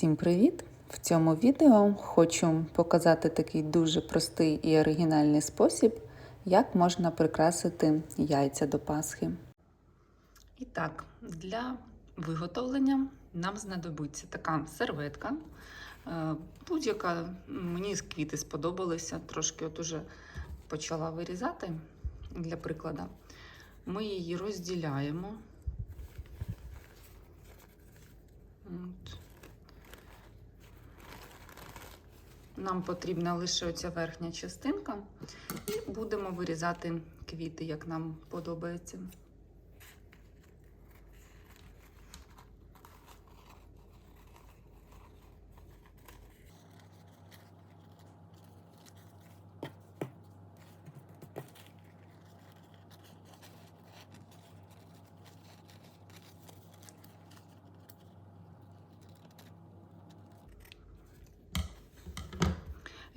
Всім привіт! В цьому відео хочу показати такий дуже простий і оригінальний спосіб, як можна прикрасити яйця до Пасхи. І так, для виготовлення нам знадобиться така серветка. Е, Будь-яка мені з квіти сподобалися, трошки от уже почала вирізати для прикладу. Ми її розділяємо. От. Нам потрібна лише оця верхня частинка, і будемо вирізати квіти, як нам подобається.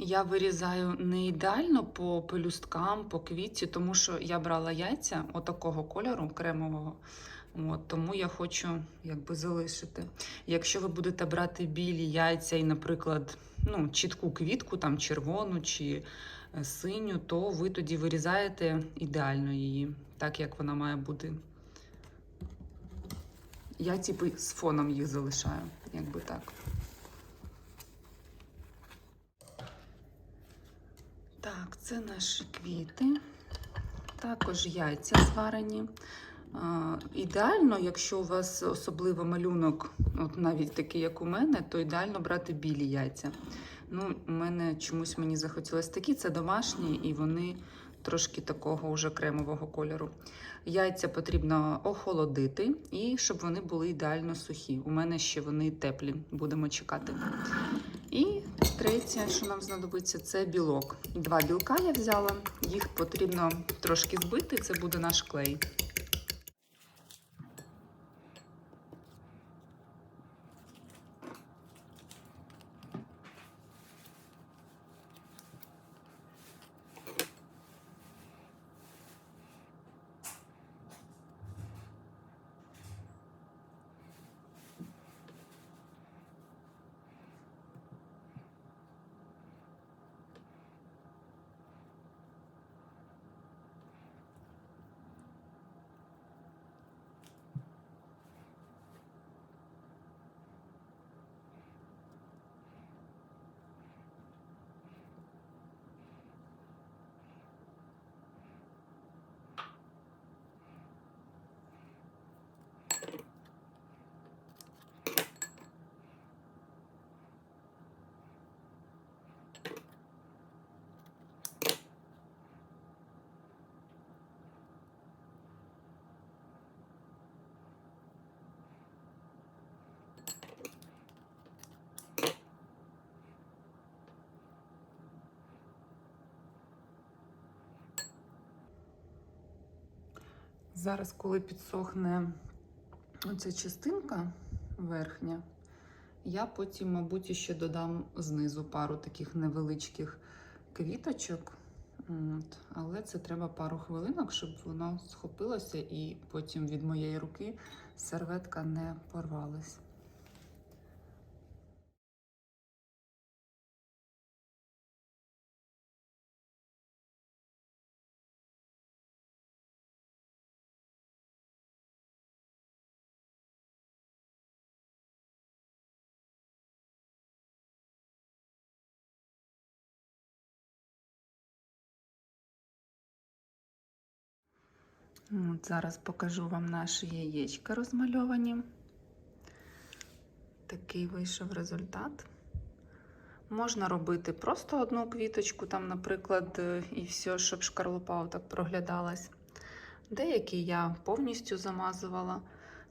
Я вирізаю не ідеально по пелюсткам, по квітці, тому що я брала яйця отакого кольору кремового. От, тому я хочу якби залишити. Якщо ви будете брати білі яйця і, наприклад, ну, чітку квітку, там червону чи е, синю, то ви тоді вирізаєте ідеально її, так як вона має бути. Я типу з фоном їх залишаю, якби так. Так, це наші квіти, також яйця зварені. Ідеально, якщо у вас особливо малюнок, от навіть такий, як у мене, то ідеально брати білі яйця. Ну, у мене чомусь мені захотілося такі, це домашні, і вони трошки такого уже кремового кольору. Яйця потрібно охолодити і щоб вони були ідеально сухі. У мене ще вони теплі, будемо чекати. І третє, що нам знадобиться, це білок. Два білка я взяла, їх потрібно трошки збити, це буде наш клей. Зараз, коли підсохне оця частинка верхня, я потім, мабуть, ще додам знизу пару таких невеличких квіточок. От. Але це треба пару хвилинок, щоб воно схопилося і потім від моєї руки серветка не порвалась. От Зараз покажу вам наші яєчка розмальовані. Такий вийшов результат. Можна робити просто одну квіточку, там, наприклад, і все, щоб шкарлупа так проглядалась. Деякі я повністю замазувала.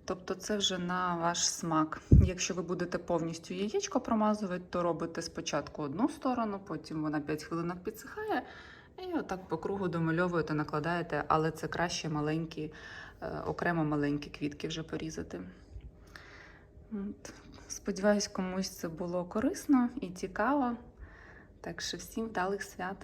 Тобто це вже на ваш смак. Якщо ви будете повністю яєчко промазувати, то робите спочатку одну сторону, потім вона 5 хвилинок підсихає. І отак по кругу домальовуєте, накладаєте, але це краще маленькі, е, окремо маленькі квітки вже порізати. От. Сподіваюсь, комусь це було корисно і цікаво. Так що всім вдалих свят!